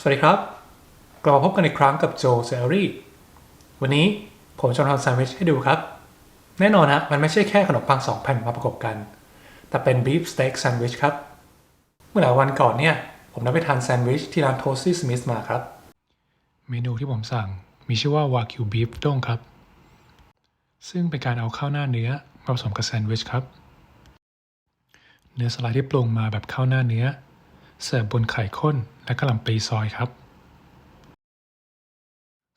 สวัสดีครับ กลับมาพบกันอีกครั้งกับโจเซอรี่ วันนี้ผมจะทำแซนด์วิชให้ดูครับ แน่นอนฮะมันไม่ใช่แค่ขนมปังสองแผ่นมาประกบกัน แต่เป็นบีฟสเต็กแซนด์วิชครับ เมื่อหลายวันก่อนเนี่ย ผมได้ไปทานแซนด์วิชที่ร้านโทสซี่สมิธมาครับ เมนูที่ผมสั่งมีชื่อว่าวากิวบีฟด้งครับ ซึ่งเป็นการเอาข้าวหน้าเนื้อมาผสมกับแซนด์วิชครับ เนื้อสไลด์ที่ปรุงมาแบบข้าวหน้าเนื้อ เสิร์ฟบนไข่ข้นและกะหล่ำปลีซอยครับ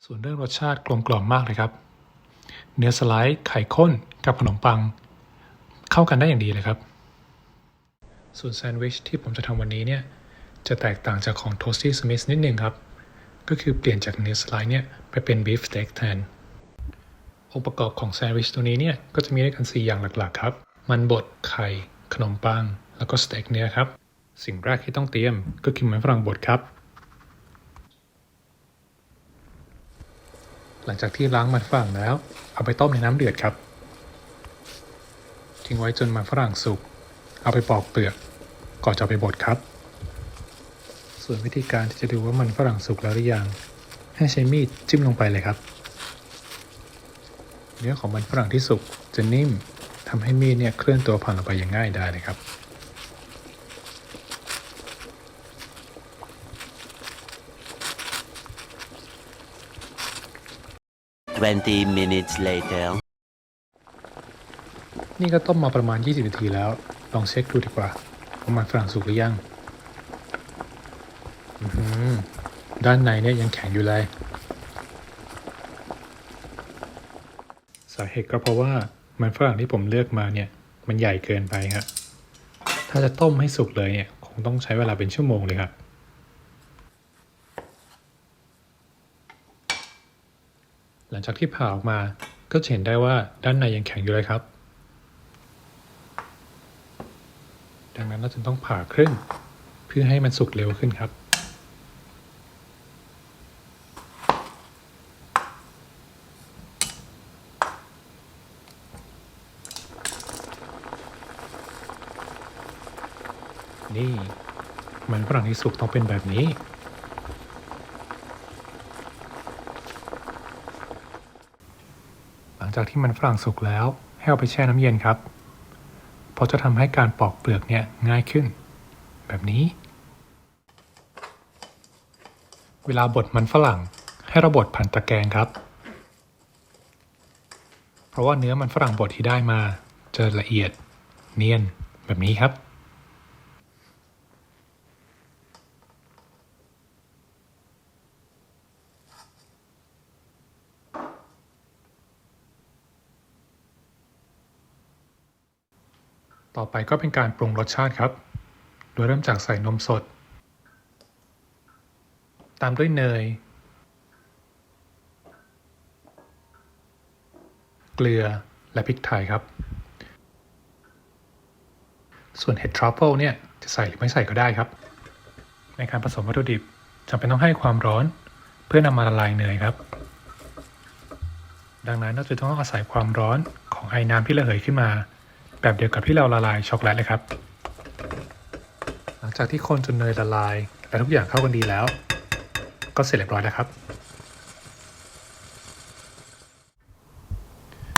ส่วนเรื่องรสชาติกลมกล่อมมากเลยครับ เนื้อสไลด์ไข่ข้นกับขนมปัง เข้ากันได้อย่างดีเลยครับ ส่วนแซนด์วิชที่ผมจะทำวันนี้เนี่ยจะแตกต่างจากของ Toasty Smith นิดนึงครับ ก็คือเปลี่ยนจากเนื้อสไลด์เนี่ยไปเป็นบีฟสเต็กแทน องค์ประกอบของแซนด์วิชตัวนี้เนี่ยก็จะมีด้วยกัน 4 อย่างหลักๆครับ มันบดไข่ ขนมปัง แล้วก็สเต็กเนื้อครับ สิ่งแรกที่ต้องเตรียมก็คือมันฝรั่งบดครับ หลังจากที่ล้างมันฝรั่งแล้ว เอาไปต้มในน้ำเดือดครับ ทิ้งไว้จนมันฝรั่งสุก เอาไปปอกเปลือกก่อนจะไปบดครับ ส่วนวิธีการที่จะดูว่ามันฝรั่งสุกแล้วหรือยัง ให้ใช้มีดจิ้มลงไปเลยครับ เนื้อของมันฝรั่งที่สุกจะนิ่มทำให้มีดเนี่ยเคลื่อนตัวผ่านลงไปอย่างง่ายได้เลยครับ 20 minutes later. นี่ก็ต้มมาประมาณ 20 นาทีแล้ว ลองเช็คดูดีกว่าว่ามันฝรั่งสุกหรือยังอื้อหือด้านในเนี่ยยังแข็งอยู่เลย สาเหตุก็เพราะว่ามันฝรั่งที่ผมเลือกมาเนี่ย มันใหญ่เกินไปครับ ถ้าจะต้มให้สุกเลยเนี่ย คงต้องใช้เวลาเป็นชั่วโมงเลยครับ หลั งจากที่ผ่าออกมา ก็จะเห็นได้ว่าด้านในยังแข็งอยู่เลยครับ ดังนั้นเราจึงต้องผ่าครึ่งเพื่อให้มันสุกเร็วขึ้นครับนี่มันฝรั่งที่สุกต้องเป็นแบบนี้ หลัง จากที่มันฝรั่งสุกแล้ว ให้เอาไปแช่น้ำเย็นครับ เพราะจะทำให้การปอกเปลือกเนี่ยง่ายขึ้น แบบนี้ เวลาบดมันฝรั่งให้เราบดผ่านตะแกรงครับ เพราะว่าเนื้อมันฝรั่งบดที่ได้มาจะละเอียดเนียนแบบนี้ครับ ต่อไปก็เป็นการปรุงรสชาติครับ โดยเริ่มจากใส่นมสด ตามด้วยเนย เกลือและพริกไทยครับ ส่วนเห็ดทรัฟเฟิลเนี่ยจะใส่หรือไม่ใส่ก็ได้ครับ ในการผสมวัตถุดิบจำเป็นต้องให้ความร้อนเพื่อนำมาละลายเนยครับ ดังนั้นเราจะต้องอาศัยความร้อนของไอ้น้ำที่ระเหยขึ้นมา แบบเดียวกับที่เราละลายช็อกโกแลตเลยครับ หลังจากที่คนจนเนยละลาย และทุกอย่างเข้ากันดีแล้ว ก็เสร็จเรียบร้อยแล้วครับ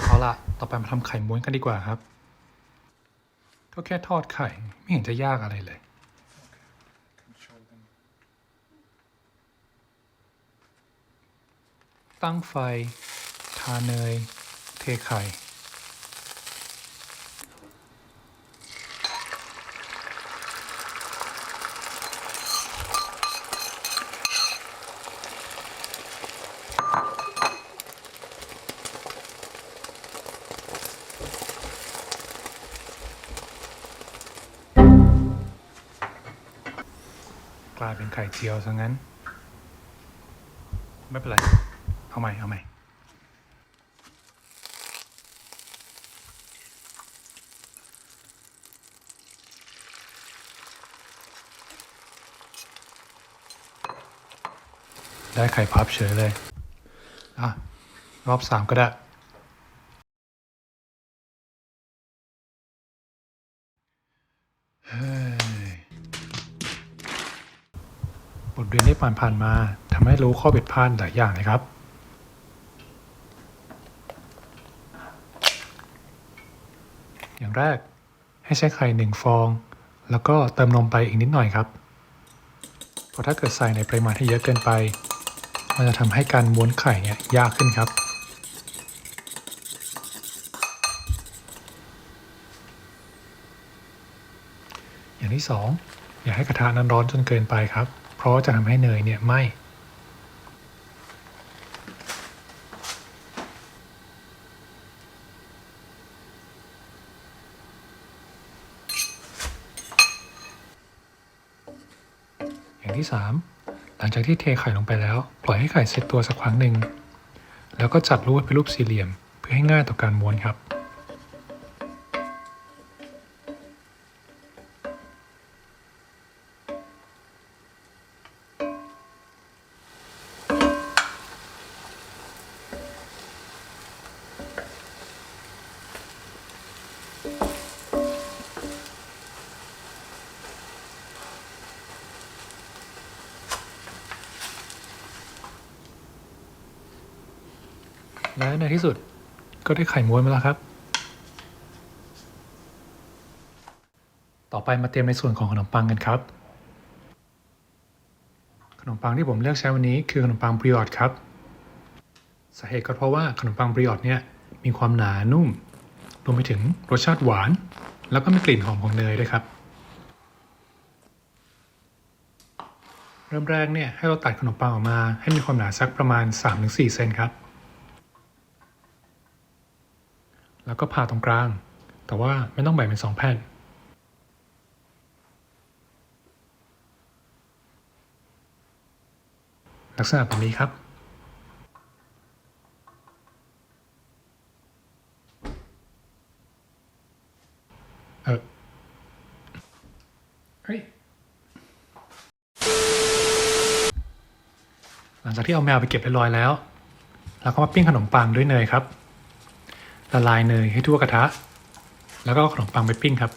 เอาละต่อไปมาทำไข่ม้วนกันดีกว่าครับ ก็แค่ทอดไข่ไม่เห็นจะยากอะไรเลยตั้งไฟ ทาเนย เทไข่ายเป็นไข่เจียวซะงั้น ไม่เป็นไร เอาใหม่ เอาใหม่ ได้ไข่พับเฉยเลย อะ รอบสามก็ได้ ผ่านผ่านๆมาทำให้รู้ข้อผิดพลาดหลายอย่างเลยครับ อย่างแรกให้ใช้ไข่หนึ่งฟอง แล้วก็เติมนมไปอีกนิดหน่อยครับ เพราะถ้าเกิดใส่ในปริมาณที่เยอะเกินไป มันจะทำให้การม้วนไข่เนี่ยยากขึ้นครับอย่างที่สองอย่าให้กระทะนั้นร้อนจนเกินไปครับ ราะจะทำให้เนยเนี่ยไหมอย่างที่สามหลังจากที่เทไข่ลงไปแล้ว ปล่อยให้ไข่เซตตัวสักครั้งหนึ่ง แล้วก็จัดรูปเป็นรูปสี่เหลี่ยม เพื่อให้ง่ายต่อการม้วนครับ และในที่สุดก็ได้ไข่ม้วนมาแล้วครับ ต่อไปมาเตรียมในส่วนของขนมปังกันครับ ขนมปังที่ผมเลือกใช้วันนี้คือขนมปังบริออตครับ สาเหตุก็เพราะว่าขนมปังบริออตเนี่ยมีความหนานุ่ม รวมไปถึงรสชาติหวาน แล้วก็มีกลิ่นหอมของเนยด้วยครับ เริ่มแรกเนี่ยให้เราตัดขนมปังออกมาให้มีความหนาสักประมาณ 3-4 เซนครับ แล้วก็ผ่าตรงกลาง แต่ว่าไม่ต้องแบ่งเป็นสองแผ่นลักษณะแบบนี้ครับ เออเฮ้ย หลังจากที่เอาแมวไปเก็บเรียบร้อยแล้ว เราก็มาปิ้งขนมปังด้วยเนยครับ ละลายเนยให้ทั่วกระทะ แล้วก็ขนมปังไปปิ้งครับ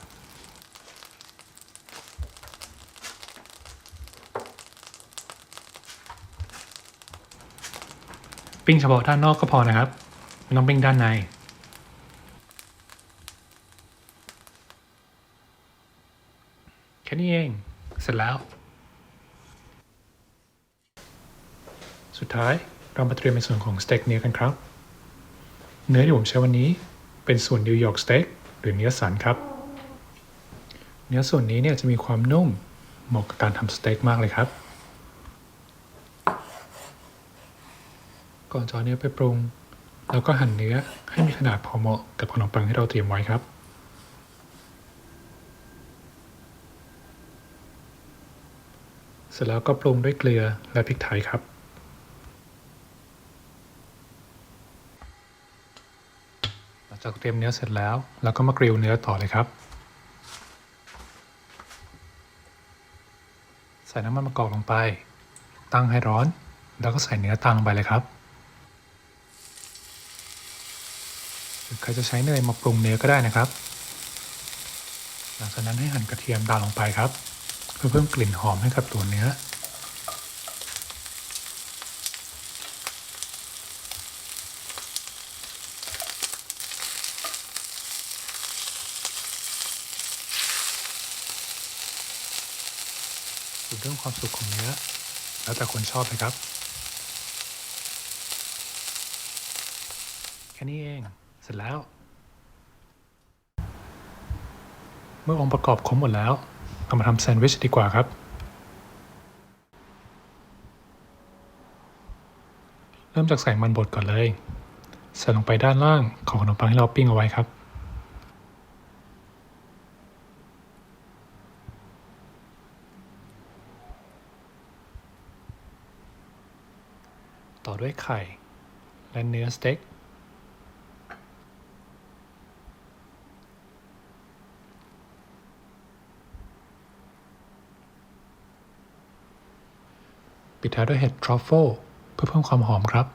ปิ้งเฉพาะด้านนอกก็พอนะครับไม่ต้องปิ้งด้านใน แค่นี้เอง เสร็จแล้ว สุดท้ายเรามาเตรียมในส่วนของสเต็กเนื้อกันครับ เนื้อที่ผมใช้วันนี้เป็นส่วนนิวยอร์กสเต็กหรือเนื้อสันครับ เนื้อส่วนนี้เนี่ยจะมีความนุ่มเหมาะกับการทำสเต็กมากเลยครับ ก่อนจะเอาเนื้อไปปรุงเราก็หั่นเนื้อให้มีขนาดพอเหมาะกับขนมปังที่เราเตรียมไว้ครับเสร็จแล้วก็ปรุงด้วยเกลือและพริกไทยครับ หลั งจากเตรียมเนื้อเสร็จแล้วเราก็มากริลเนื้อต่อเลยครับ ใส่น้ำมันมะกอกลงไป ตั้งให้ร้อน แล้วก็ใส่เนื้อตามลงไปเลยครับหรือใครจะใช้เนยมาปรุงเนื้อก็ได้นะครับ หลังจากนั้นให้หั่นกระเทียมดาวลงไปครับ เพื่อเพิ่มกลิ่นหอมให้กับตัวเนื้อ ส่วนเรื่อง ความสุขของเนื้อ แล้วแต่คนชอบเลยครับ แค่นี้เอง เสร็จแล้ว เมื่อองค์ประกอบครบหมดแล้วเรามาทำแซนด์วิชดีกว่าครับ เริ่มจากใส่มันบดก่อนเลย ใส่ลงไปด้านล่างของขนมปังที่เราปิ้งเอาไว้ครับ ด้วยไข่ และเนื้อสเต็ก ปิดท้ายด้วยเห็ดทรัฟเฟิลเพื่อเพิ่มความหอมครับ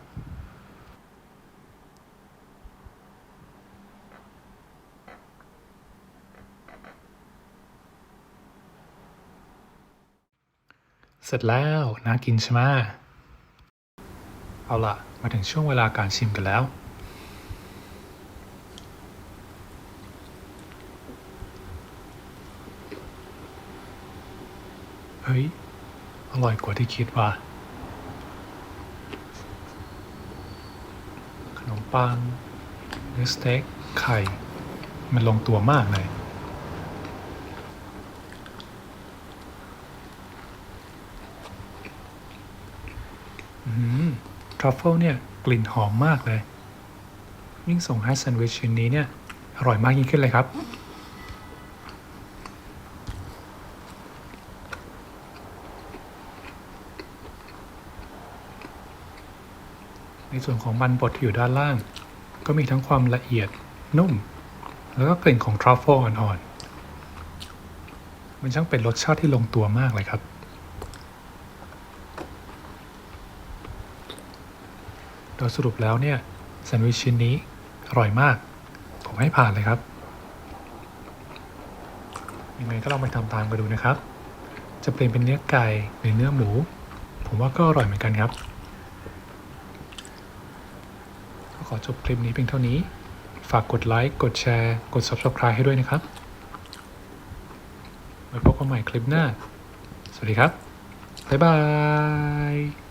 เสร็จแล้วน่ากินใช่ไหม เอาละมาถึงช่วงเวลาการชิมกันแล้ว เฮ้ย อร่อยกว่าที่คิดว่ะ ขนมปังเนื้อสเต็กไข่ มันลงตัวมากเลย อืม ทรัฟเฟิลเนี่ยกลิ่นหอมมากเลย ยิ่งส่งให้แซนด์วิชชิ้นนี้เนี่ย อร่อยมากยิ่งขึ้นเลยครับ ในส่วนของมันบดที่อยู่ด้านล่าง ก็มีทั้งความละเอียดนุ่ม แล้วก็กลิ่นของทรัฟเฟิลอ่อนๆมันช่างเป็นรสชาติที่ลงตัวมากเลยครับ ดยสรุปแล้วเนี่ยแซนด์วิชชิ้นนี้อร่อยมาก ผมให้ผ่านเลยครับ ยังไงก็ลองไปทำตามกันดูนะครับ จะเปลี่ยนเป็นเนื้อไก่หรือเนื้อหมู ผมว่าก็อร่อยเหมือนกันครับ ก็ขอจบคลิปนี้เพียงเท่านี้ ฝากกดไลค์ กดแชร์ กด Subscribe ให้ด้วยนะครับ ไว้พบกันใหม่คลิปหน้า สวัสดีครับ บ๊ายบาย